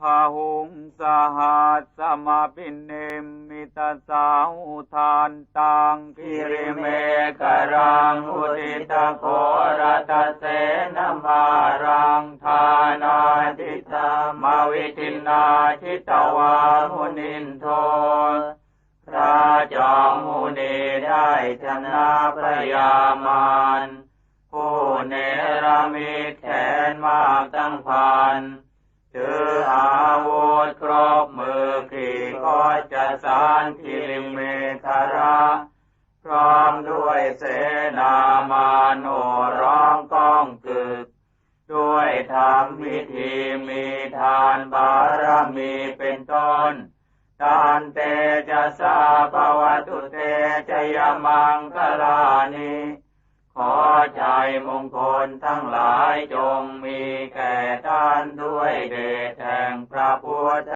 พาหุงสหัสสมาปินเนมิตาสาหุทานตังคิริเมกรังอุติตะโครตเสนมารังทานาทิตามาวิทินาชิตวามุนินโทพระจอมมุนีได้ชนะพระยามารผู้เนรมิตแขนมากตั้งพันถือ จะสารคิริเมธระพร้อมด้วยเสนามาโนร้องก้องกึก ด้วยธรรมวิธีมีทานบารมีเป็นต้นทานเตจะสาภวตุเตจยมังคลานิขอใจมงคลทั้งหลายจงมีแก่ท่านด้วยเดชแห่งพระพุทธ